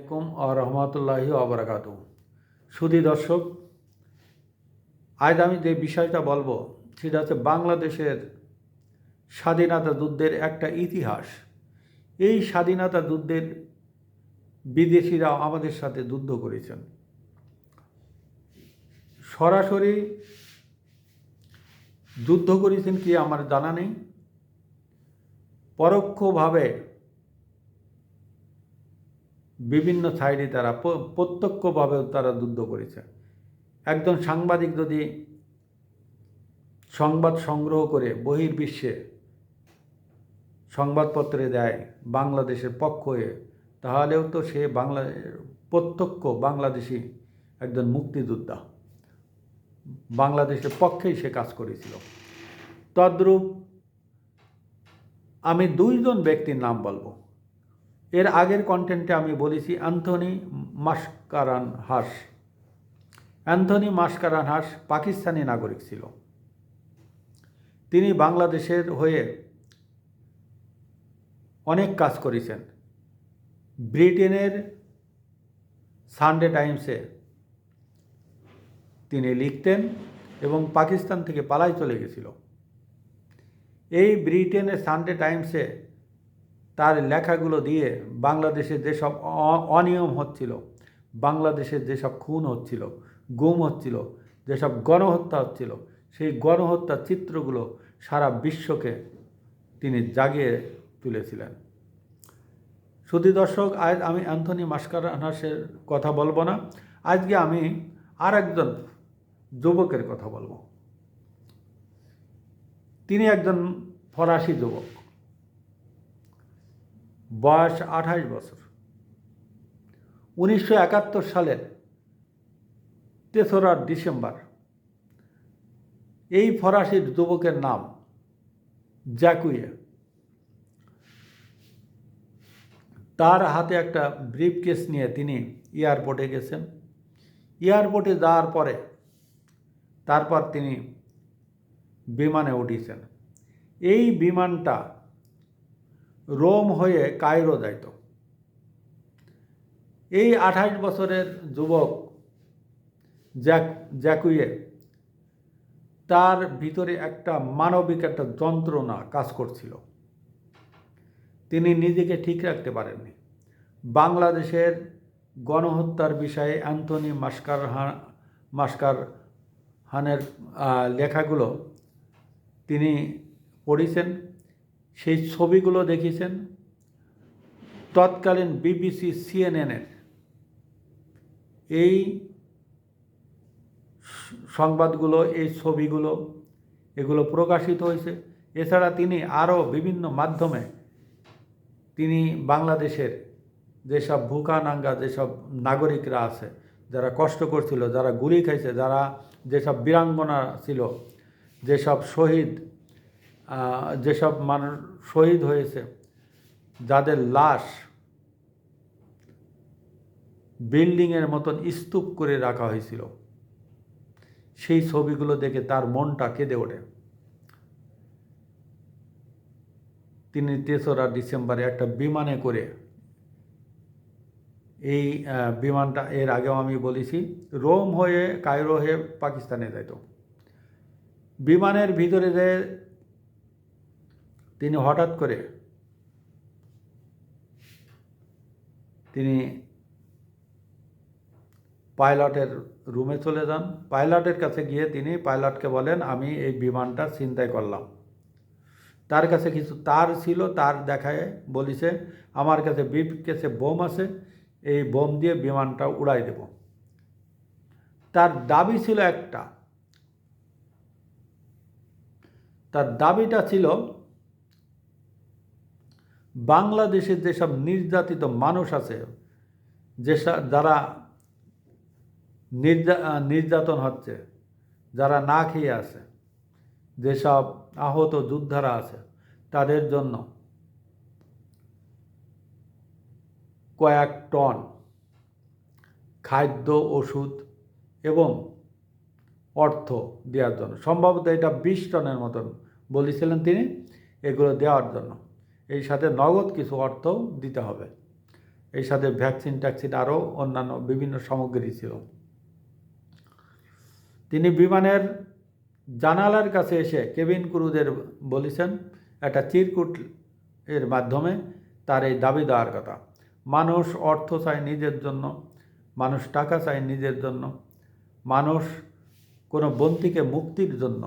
আলাইকুম আ রহমতুল্লাহি আবরাকাত সুধী দর্শক, আজ আমি যে বিষয়টা বলব, সেটা হচ্ছে বাংলাদেশের স্বাধীনতা যুদ্ধের একটা ইতিহাস। এই স্বাধীনতা যুদ্ধের বিদেশিরা আমাদের সাথে যুদ্ধ করেছেন। সরাসরি যুদ্ধ করেছেন কি আমার জানা নেই। পরোক্ষভাবে বিভিন্ন সাইডে তারা প- প্রত্যক্ষভাবেও তারা যুদ্ধ করেছে। একজন সাংবাদিক যদি সংবাদ সংগ্রহ করে বহির্বিশ্বে সংবাদপত্রে দেয় বাংলাদেশের পক্ষ হয়ে, তাহলেও তো সে বাংলা, প্রত্যক্ষ বাংলাদেশি একজন মুক্তিযোদ্ধা। বাংলাদেশের পক্ষেই সে কাজ করেছিল। তদ্রূপ আমি দুইজন ব্যক্তির নাম বলব। এর আগের কন্টেন্টে আমি বলেছি Anthony Mascarenhas. Anthony Mascarenhas Pakistani নাগরিক ছিল। তিনি বাংলাদেশের হয়ে অনেক কাজ করেছেন। ব্রিটেনের সানডে টাইমসে তিনি লিখতেন এবং পাকিস্তান থেকে পালাই চলে গেছিল। এই ব্রিটেনের সানডে টাইমসে তার লেখাগুলো দিয়ে বাংলাদেশে যেসব অনিয়ম হচ্ছিল বাংলাদেশের যেসব খুন হচ্ছিল, গুম হচ্ছিল, যেসব গণহত্যা হচ্ছিল, সেই গণহত্যার চিত্রগুলো সারা বিশ্বকে তিনি জাগিয়ে তুলেছিলেন। শুধু দর্শক, আজ আমি অ্যান্থনি মাস্কারানাসের কথা বলব না, আজকে আমি আর একজন যুবকের কথা বলব। তিনি একজন ফরাসি যুবক। বয়স আঠাশ বছর। উনিশশো একাত্তর সালের তেসরা ডিসেম্বর। এই ফরাসির যুবকের নাম জ্যাকুয়ে তার হাতে একটা ব্রিফ কেস নিয়ে তিনি এয়ারপোর্টে গেছেন। এয়ারপোর্টে যাওয়ার পরে তারপর তিনি বিমানে উঠেছেন। এই বিমানটা রোম হয়ে কায়রো যাইত। এই আঠাশ বছরের যুবক জ্যাক জ্যাকুয়ে তার ভিতরে একটা মানবিক একটা যন্ত্রণা কাজ করছিল। তিনি নিজেকে ঠিক রাখতে পারেননি। বাংলাদেশের গণহত্যার বিষয়ে অ্যান্থনি মাস্কার মাস্কার হানের লেখাগুলো তিনি পড়েছেন। সেই ছবিগুলো দেখেছেন তৎকালীন বিবিসি, সিএনএনের। এই সংবাদগুলো, এই ছবিগুলো, এগুলো প্রকাশিত হয়েছে। এছাড়া তিনি আরও বিভিন্ন মাধ্যমে তিনি বাংলাদেশের যেসব ভুকানাঙ্গা যেসব নাগরিকরা আছে, যারা কষ্ট করছিল, যারা গুলি খাইছে, যারা যেসব বীরাঙ্গনা ছিল, যেসব শহীদ যেসব মানুষ শহীদ হয়েছে, যাদের লাশ বিল্ডিংয়ের মতন স্তূপ করে রাখা হয়েছিল, সেই ছবিগুলো দেখে তার মনটা কেঁদে ওঠে। তিনি তেসরা ডিসেম্বরে একটা বিমানে করে, এই বিমানটা এর আগেও আমি বলেছি, রোম হয়ে কায়রো হয়ে পাকিস্তানে যাইত। বিমানের ভিতরে যে তিনি হঠাৎ করে তিনি পাইলটের রুমে চলে যান। পাইলটের কাছে গিয়ে তিনি পাইলটকে বলেন, আমি এই বিমানটা চিন্তাই করলাম। তার কাছে কিছু তার ছিল, তার দেখায় বলিছে, আমার কাছে বিপ কেসে বোম আছে, এই বোম দিয়ে বিমানটা উড়াই দেব। তার দাবি ছিল একটা। তার দাবিটা ছিল বাংলাদেশের যেসব নির্যাতিত মানুষ আছে যেসব যারা নির্যা নির্যাতন হচ্ছে, যারা না খেয়ে আছে, যেসব আহত যোদ্ধারা আছে, তাদের জন্য কয়েক টন খাদ্য, ওষুধ এবং অর্থ দেওয়ার জন্য, সম্ভবত এটা বিশ টনের মতন বলেছিলেন তিনি, এগুলো দেওয়ার জন্য। এই সাথে নগদ কিছু অর্থ দিতে হবে। এই সাথে ভ্যাকসিন ট্যাকসিন আরও অন্যান্য বিভিন্ন সামগ্রী ছিল। তিনি বিমানের জানালার কাছে এসে কেবিন ক্রুদের বলেছেন, একটা চিরকুট এর মাধ্যমে তার এই দাবি দেওয়ার কথা। মানুষ অর্থ চায় নিজের জন্য, মানুষ টাকা চায় নিজের জন্য, মানুষ কোনো বন্দিকে মুক্তির জন্য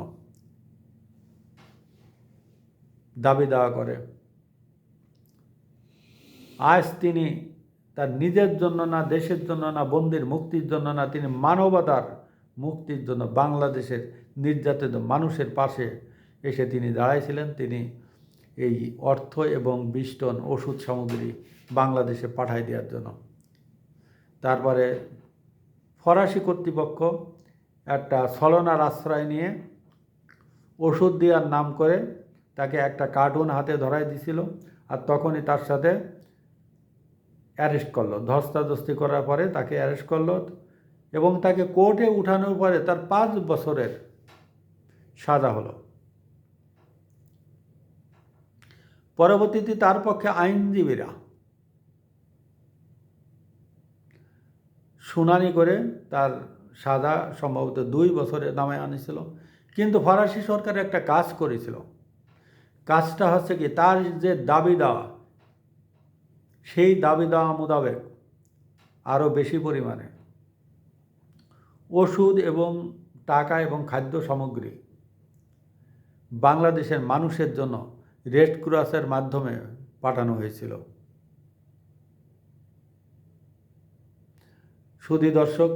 দাবি দেওয়া করে। আজ তিনি তার নিজের জন্য না, দেশের জন্য না, বন্দির মুক্তির জন্য না, তিনি মানবতার মুক্তির জন্য বাংলাদেশের নির্যাতিত মানুষের পাশে এসে তিনি দাঁড়াইছিলেন। তিনি এই অর্থ এবং বিষ্টন ওষুধ সামগ্রী বাংলাদেশে পাঠাই দেওয়ার জন্য। তারপরে ফরাসি কর্তৃপক্ষ একটা ছলনার আশ্রয় নিয়ে ওষুধ দেওয়ার নাম করে তাকে একটা কার্টুন হাতে ধরাই দিছিল। আর তখনই তার সাথে অ্যারেস্ট করল। ধস্তাধস্তি করার পরে তাকে অ্যারেস্ট করল এবং তাকে কোর্টে উঠানোর পরে তার পাঁচ বছরের সাজা হলো। পরবর্তীতে তার পক্ষে আইনজীবীরা শুনানি করে তার সাজা সম্ভবত দুই বছরের নামে আনিছিল। কিন্তু ফরাসি সরকার একটা কাজ করেছিল। কাজটা হচ্ছে কি, তার যে দাবি দেওয়া সেই দাবি দেওয়া মোতাবেক আরও বেশি পরিমাণে ওষুধ এবং টাকা এবং খাদ্য সামগ্রী বাংলাদেশের মানুষের জন্য রেড ক্রসের মাধ্যমে পাঠানো হয়েছিল। সুধী দর্শক,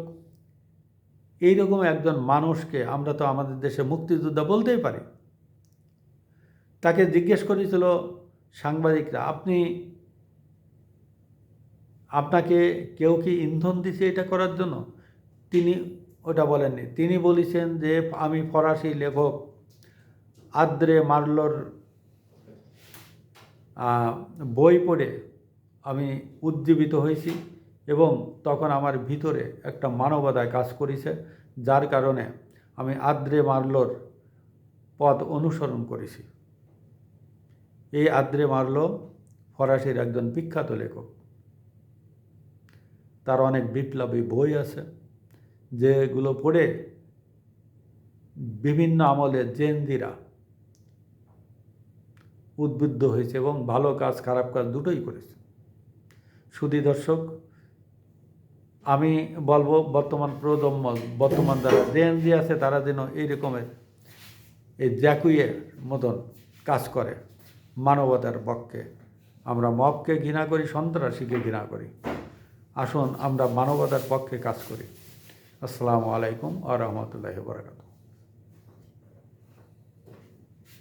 এইরকম একজন মানুষকে আমরা তো আমাদের দেশে মুক্তিযোদ্ধা বলতেই পারি। তাকে জিজ্ঞেস করেছিল সাংবাদিকরা, আপনি আপনাকে কেউ কি ইন্ধন দিছে এটা করার জন্য? তিনি ওটা বলেননি। তিনি বলেছেন যে, আমি ফরাসি লেখক আদ্রে মার্লোর বই পড়ে আমি উজ্জীবিত হয়েছি এবং তখন আমার ভিতরে একটা মানবতায় কাজ করেছে, যার কারণে আমি আদ্রে মার্লোর পথ অনুসরণ করেছি। এই আদ্রে মার্লো ফরাসির একজন বিখ্যাত লেখক। তার অনেক বিপ্লবী বই আছে, যেগুলো পড়ে বিভিন্ন আমলের জেনদিরা উদ্বুদ্ধ হয়েছে এবং ভালো কাজ, খারাপ কাজ দুটোই করেছে। সুদী দর্শক, আমি বলব বর্তমান প্রজন্ম, বর্তমান যারা জেএনজি আছে, তারা যেন এই রকমের এই জ্যাকুইয়ের মতন কাজ করে, মানবতার পক্ষে। আমরা মবকে ঘৃণা করি, সন্ত্রাসীকে ঘৃণা করি। আসুন আমরা মানবতার পক্ষে কাজ করি। আসসালামু আলাইকুম আ রহমতুল্লাহ বরাকাত